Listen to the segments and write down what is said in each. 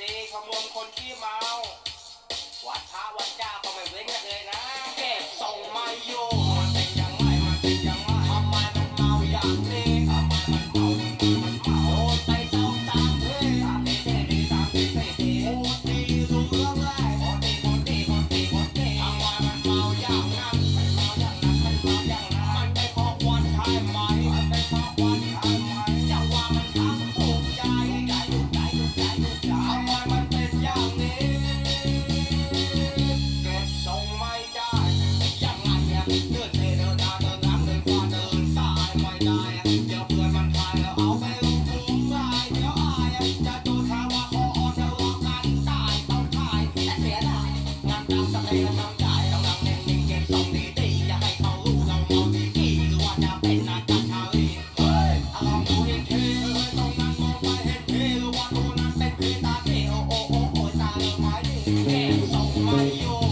ดีชมรมคนขี้เมา วัดพระวัดเจ้าก็ไม่เว้นกันเลย Hey, so my yo.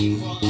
Thank you.